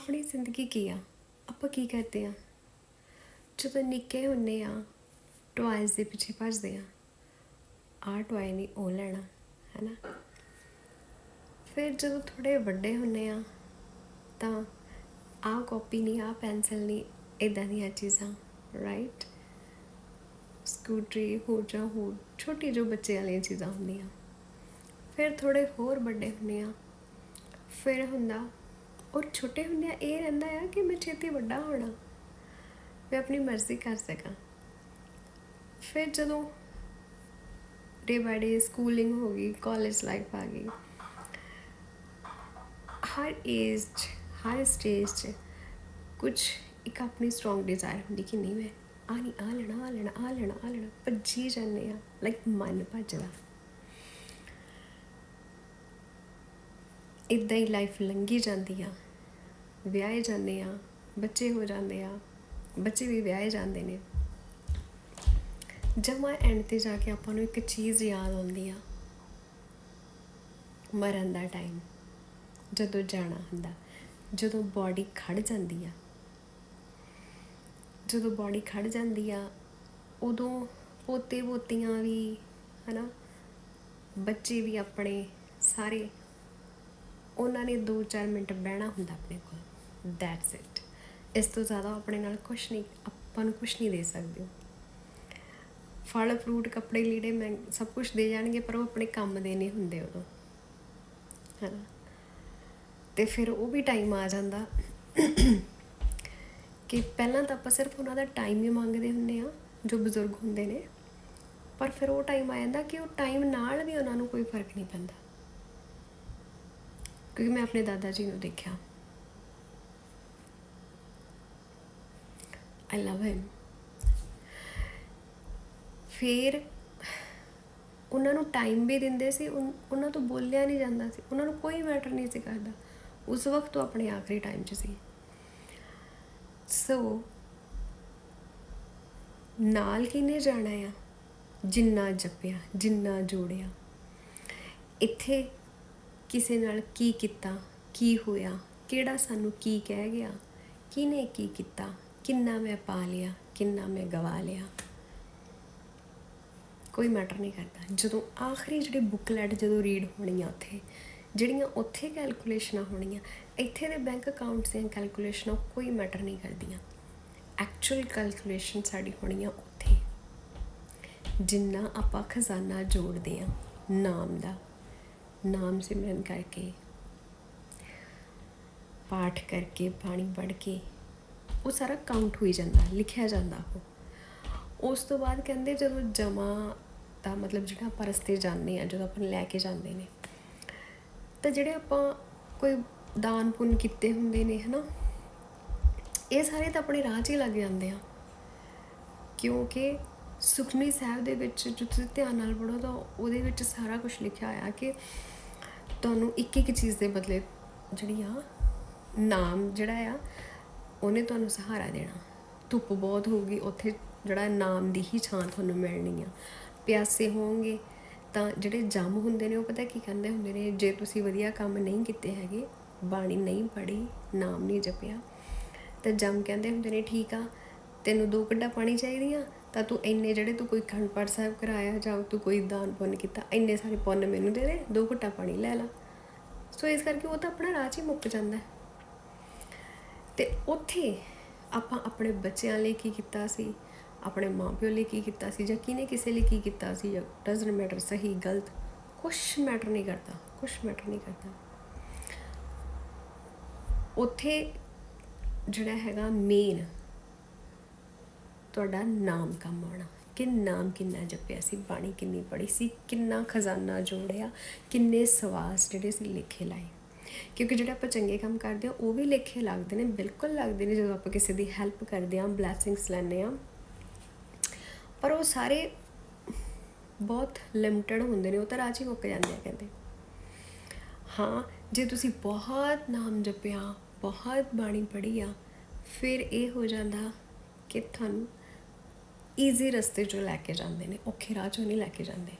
ਆਪਣੀ ਜ਼ਿੰਦਗੀ ਕੀ ਆ? ਆਪਾਂ ਕੀ ਕਰਦੇ ਆ? ਜਦੋਂ ਨਿੱਕੇ ਹੁੰਨੇ ਆ, ਟੁਆਇਸ ਦੇ ਪਿੱਛੇ ਭੱਜਦੇ ਆ। ਆਹ ਟੁਆਏ ਨਹੀਂ, ਉਹ ਲੈਣਾ, ਹੈਨਾ? ਫਿਰ ਜਦੋਂ ਥੋੜੇ ਵੱਡੇ ਹੁੰਨੇ ਆ, ਤਾਂ ਆਹ ਕਾਪੀ ਨਹੀਂ, ਆਹ ਪੈਨਸਲ ਨਹੀਂ ਇਦਾਂ ਦੀਆਂ ਚੀਜ਼ਾਂ ਰਾਈਟ ਸਕੂਟਰੀ ਹੋ ਜਾਂ ਹੋਰ ਛੋਟੀ ਜੋ ਬੱਚੇ ਵਾਲੀਆਂ ਚੀਜ਼ਾਂ ਹੁੰਦੀਆਂ। ਫਿਰ ਥੋੜੇ ਹੋਰ ਵੱਡੇ ਹੁੰਨੇ ਆ। ਫਿਰ ਹੁੰਦਾ ਔਰ ਛੋਟੇ ਹੁੰਦਿਆਂ ਇਹ ਰਹਿੰਦਾ ਆ ਕਿ ਮੈਂ ਛੇਤੀ ਵੱਡਾ ਹੋਣਾ, ਮੈਂ ਆਪਣੀ ਮਰਜ਼ੀ ਕਰ ਸਕਾਂ। ਫਿਰ ਜਦੋਂ ਡੇ ਬਾਈ ਡੇ ਸਕੂਲਿੰਗ ਹੋ ਗਈ ਕਾਲਜ ਲਾਈਫ ਆ ਗਈ, ਹਰ ਏਜ 'ਚ, ਹਰ ਸਟੇਜ 'ਚ ਕੁਝ ਇੱਕ ਆਪਣੀ ਸਟਰੋਂਗ ਡਿਜ਼ਾਇਰ ਹੁੰਦੀ ਕਿ ਨਹੀਂ ਮੈਂ ਆ ਨਹੀਂ ਆ ਲੈਣਾ ਆ ਲੈਣਾ ਆ ਲੈਣਾ ਆ ਲੈਣਾ, ਭੱਜੀ ਜਾਂਦੇ ਆ ਲਾਈਕ ਮਨ ਭੱਜਦਾ। ਇਦਾਂ ਹੀ ਲਾਈਫ ਲੰਘੀ ਜਾਂਦੀ ਆ। ਵਿਆਹੇ ਜਾਂਦੇ ਆ, ਬੱਚੇ ਹੋ ਜਾਂਦੇ ਆ, ਬੱਚੇ ਵੀ ਵਿਆਹੇ ਜਾਂਦੇ ਨੇ। ਜਮਾ ਐਂਡ ਤੇ ਜਾ ਕੇ ਆਪਾਂ ਨੂੰ ਇੱਕ ਚੀਜ਼ ਯਾਦ ਆਉਂਦੀ ਆ। ਮਰਨ ਦਾ ਟਾਈਮ ਜਦੋਂ ਜਾਣਾ ਹੁੰਦਾ, ਜਦੋਂ ਬਾਡੀ ਖੜ ਜਾਂਦੀ ਆ। ਜਦੋਂ ਬਾਡੀ ਖੜ ਜਾਂਦੀ ਆ, ਉਦੋਂ ਪੋਤੇ ਪੋਤੀਆਂ ਵੀ, ਹਨਾ, ਬੱਚੇ ਵੀ ਆਪਣੇ ਸਾਰੇ ਉਹਨਾਂ ਨੇ 2-4 ਮਿੰਟ ਬਹਿਣਾ ਹੁੰਦਾ ਆਪਣੇ ਕੋਲ। ਦੈਟਸ ਇਟ ਇਸ ਤੋਂ ਜ਼ਿਆਦਾ ਆਪਣੇ ਨਾਲ ਕੁਝ ਨਹੀਂ, ਆਪਾਂ ਨੂੰ ਕੁਝ ਨਹੀਂ ਦੇ ਸਕਦੇ। ਫਲ ਫਰੂਟ ਕੱਪੜੇ, ਲੀੜੇ ਮੈਂ ਸਭ ਕੁਝ ਦੇ ਜਾਣਗੇ, ਪਰ ਉਹ ਆਪਣੇ ਕੰਮ ਦੇ ਨਹੀਂ ਹੁੰਦੇ ਉਦੋਂ। ਹੈਨਾ? ਤੇ ਫਿਰ ਉਹ ਵੀ ਟਾਈਮ ਆ ਜਾਂਦਾ। ਕਿ ਪਹਿਲਾਂ ਤਾਂ ਆਪਾਂ ਸਿਰਫ ਉਹਨਾਂ ਦਾ ਟਾਈਮ ਹੀ ਮੰਗਦੇ ਹੁੰਦੇ ਆ ਜੋ ਬਜ਼ੁਰਗ ਹੁੰਦੇ ਨੇ। ਪਰ ਫਿਰ ਉਹ ਟਾਈਮ ਆ ਜਾਂਦਾ ਕਿ ਉਹ ਟਾਈਮ ਨਾਲ ਵੀ ਉਹਨਾਂ ਨੂੰ ਕੋਈ ਫ਼ਰਕ ਨਹੀਂ ਪੈਂਦਾ। ਕਿਉਂਕਿ ਮੈਂ ਆਪਣੇ ਦਾਦਾ ਜੀ ਨੂੰ ਦੇਖਿਆ। ਆਈ ਲਵ ਹਿਮ ਫਿਰ ਉਹਨਾਂ ਨੂੰ ਟਾਈਮ ਵੀ ਦਿੰਦੇ ਸੀ ਉਹਨਾਂ ਤੋਂ ਬੋਲਿਆ ਨਹੀਂ ਜਾਂਦਾ ਸੀ। ਉਹਨਾਂ ਨੂੰ ਕੋਈ ਮੈਟਰ ਨਹੀਂ ਸੀ ਕਰਦਾ। ਉਸ ਵਕਤ ਉਹ ਆਪਣੇ ਆਖਰੀ ਟਾਈਮ 'ਚ ਸੀ। ਸੋ ਨਾਲ ਕਿਨੇ ਜਾਣਾ ਆ? ਜਿੰਨਾ ਜਪਿਆ, ਜਿੰਨਾ ਜੋੜਿਆ। ਇੱਥੇ ਕਿਸੇ ਨਾਲ ਕੀ ਕੀਤਾ, ਕੀ ਹੋਇਆ, ਕਿਹੜਾ ਸਾਨੂੰ ਕੀ ਕਹਿ ਗਿਆ ਕਿਨੇ ਕੀ ਕੀਤਾ, ਕਿੰਨਾ ਮੈਂ ਪਾ ਲਿਆ, ਕਿੰਨਾ ਮੈਂ ਗਵਾ ਲਿਆ। ਕੋਈ ਮੈਟਰ ਨਹੀਂ ਕਰਦਾ। ਜਦੋਂ ਆਖਰੀ ਜਿਹੜੇ ਬੁੱਕਲੈਟ ਜਦੋਂ ਰੀਡ ਹੋਣੀ ਆ ਉੱਥੇ, ਜਿਹੜੀਆਂ ਉੱਥੇ ਕੈਲਕੂਲੇਸ਼ਨਾਂ ਹੋਣੀਆਂ, ਇੱਥੇ ਦੇ ਬੈਂਕ ਅਕਾਊਂਟਸ ਦੀਆਂ ਕੈਲਕੂਲੇਸ਼ਨਾਂ ਕੋਈ ਮੈਟਰ ਨਹੀਂ ਕਰਦੀਆਂ। ਐਕਚੁਅਲ ਕੈਲਕੂਲੇਸ਼ਨ ਸਾਡੀ ਹੋਣੀ ਆ ਉੱਥੇ। ਜਿੰਨਾ ਆਪਾਂ ਖਜ਼ਾਨਾ ਜੋੜਦੇ ਆ ਨਾਮ ਦਾ। ਨਾਮ ਸਿਮਰਨ ਕਰਕੇ, ਪਾਠ ਕਰਕੇ, ਬਾਣੀ ਪੜ੍ਹ ਕੇ, ਉਹ ਸਾਰਾ ਕਾਊਂਟ ਹੋਈ ਜਾਂਦਾ, ਲਿਖਿਆ ਜਾਂਦਾ ਉਹ। ਉਸ ਤੋਂ ਬਾਅਦ ਕਹਿੰਦੇ ਜਦੋਂ ਜਮਾ ਦਾ ਮਤਲਬ ਜਿਹੜਾ ਆਪਾਂ ਰਸਤੇ ਜਾਂਦੇ ਆ ਜਦੋਂ ਆਪਾਂ ਲੈ ਕੇ ਜਾਂਦੇ ਨੇ, ਤਾਂ ਜਿਹੜੇ ਆਪਾਂ ਕੋਈ ਦਾਨ ਪੁੰਨ ਕੀਤੇ ਹੁੰਦੇ ਨੇ, ਹਨਾ, ਇਹ ਸਾਰੇ ਤਾਂ ਆਪਣੇ ਰਾਹ 'ਚ ਹੀ ਲੱਗ ਜਾਂਦੇ ਆ। ਕਿਉਂਕਿ ਸੁਖਮਨੀ ਸਾਹਿਬ ਦੇ ਵਿੱਚ ਜੋ ਤੁਸੀਂ ਧਿਆਨ ਨਾਲ ਪੜੋ ਤਾਂ ਉਹਦੇ ਵਿੱਚ ਸਾਰਾ ਕੁਝ ਲਿਖਿਆ ਹੋਇਆ ਕਿ ਤੁਹਾਨੂੰ ਇੱਕ ਇੱਕ ਚੀਜ਼ ਦੇ ਬਦਲੇ ਜਿਹੜੀ ਆ, ਨਾਮ ਜਿਹੜਾ ਆ, ਉਹਨੇ ਤੁਹਾਨੂੰ ਸਹਾਰਾ ਦੇਣਾ। ਧੁੱਪ ਬਹੁਤ ਹੋਊਗੀ, ਉੱਥੇ ਜਿਹੜਾ ਨਾਮ ਦੀ ਹੀ ਛਾਂ ਤੁਹਾਨੂੰ ਮਿਲਣੀ ਆ। ਪਿਆਸੇ ਹੋਵੋਗੇ ਤਾਂ ਜਿਹੜੇ ਜੰਮ ਹੁੰਦੇ ਨੇ, ਉਹ ਪਤਾ ਕੀ ਕਹਿੰਦੇ ਹੁੰਦੇ ਨੇ, ਜੇ ਤੁਸੀਂ ਵਧੀਆ ਕੰਮ ਨਹੀਂ ਕੀਤੇ ਹੈਗੇ, ਬਾਣੀ ਨਹੀਂ ਪੜ੍ਹੀ, ਨਾਮ ਨਹੀਂ ਜਪਿਆ, ਤਾਂ ਜੰਮ ਕਹਿੰਦੇ ਹੁੰਦੇ ਨੇ, ਠੀਕ ਆ, ਤੈਨੂੰ ਦੋ ਕੱਢਾ ਪਾਣੀ ਚਾਹੀਦੀਆਂ ਤਾਂ ਤੂੰ ਇੰਨੇ ਜਿਹੜੇ ਤੂੰ ਕੋਈ ਖੰਡ ਪਾਠ ਸਾਹਿਬ ਕਰਾਇਆ ਜਾਂ ਤੂੰ ਕੋਈ ਦਾਨ ਪੁੰਨ ਕੀਤਾ, ਇੰਨੇ ਸਾਰੇ ਪੁੰਨ ਮੈਨੂੰ ਦੇ ਦੇ, ਦੋ ਘੁੱਟਾ ਪਾਣੀ ਲੈ ਲਾ ਸੋ ਇਸ ਕਰਕੇ ਉਹ ਤਾਂ ਆਪਣਾ ਰਾਹ ਹੀ ਮੁੱਕ ਜਾਂਦਾ ਹੈ। ਤੇ ਉੱਥੇ ਆਪਾਂ ਆਪਣੇ ਬੱਚਿਆਂ ਲਈ ਕੀ ਕੀਤਾ ਸੀ, ਆਪਣੇ ਮਾਪਿਓ ਲਈ ਕੀ ਕੀਤਾ ਸੀ, ਜਾਂ ਕਿਨੇ ਕਿਸੇ ਲਈ ਕੀ ਕੀਤਾ ਸੀ, ਜਾਂ ਡਸਨਟ ਮੈਟਰ ਸਹੀ, ਗਲਤ ਕੁਝ ਮੈਟਰ ਨਹੀਂ ਕਰਦਾ ਕੁਝ ਮੈਟਰ ਨਹੀਂ ਕਰਦਾ ਉੱਥੇ ਜਿਹੜਾ ਹੈਗਾ ਮੇਨ ਤੁਹਾਡਾ ਨਾਮ ਕੰਮ ਆਉਣਾ। ਕਿ ਨਾਮ ਕਿੰਨਾ ਜਪਿਆ ਸੀ, ਬਾਣੀ ਕਿੰਨੀ ਪੜ੍ਹੀ ਸੀ, ਕਿੰਨਾ ਖਜ਼ਾਨਾ ਜੋੜਿਆ, ਕਿੰਨੇ ਸਵਾਸ ਜਿਹੜੇ ਸੀ ਲਿਖੇ ਲਾਏ। ਕਿਉਂਕਿ ਜਿਹੜੇ ਆਪਾਂ ਚੰਗੇ ਕੰਮ ਕਰਦੇ ਆ ਉਹ ਵੀ ਲਿਖੇ ਲੱਗਦੇ ਨੇ, ਬਿਲਕੁਲ ਲੱਗਦੇ ਨੇ, ਜਦੋਂ ਆਪਾਂ ਕਿਸੇ ਦੀ ਹੈਲਪ ਕਰਦੇ ਆ ਬਲੇਸਿੰਗਸ ਲੈਂਦੇ ਆ ਪਰ ਉਹ ਸਾਰੇ ਬਹੁਤ ਲਿਮਟਿਡ ਹੁੰਦੇ ਨੇ, ਉਹ ਤਾਂ ਰਾਜ਼ੀ ਮੁੱਕ ਜਾਂਦੇ ਆ ਕਹਿੰਦੇ। ਹਾਂ, ਜੇ ਤੁਸੀਂ ਬਹੁਤ ਨਾਮ ਜਪਿਆ, ਬਹੁਤ ਬਾਣੀ ਪੜ੍ਹੀ ਆ, ਫਿਰ ਇਹ ਹੋ ਜਾਂਦਾ ਕਿ ਤੁਹਾਨੂੰ ਈਜ਼ੀ ਰਸਤੇ 'ਚੋਂ ਲੈ ਕੇ ਜਾਂਦੇ ਨੇ ਔਖੇ ਰਾਹ 'ਚੋਂ ਨਹੀਂ ਲੈ ਕੇ ਜਾਂਦੇ।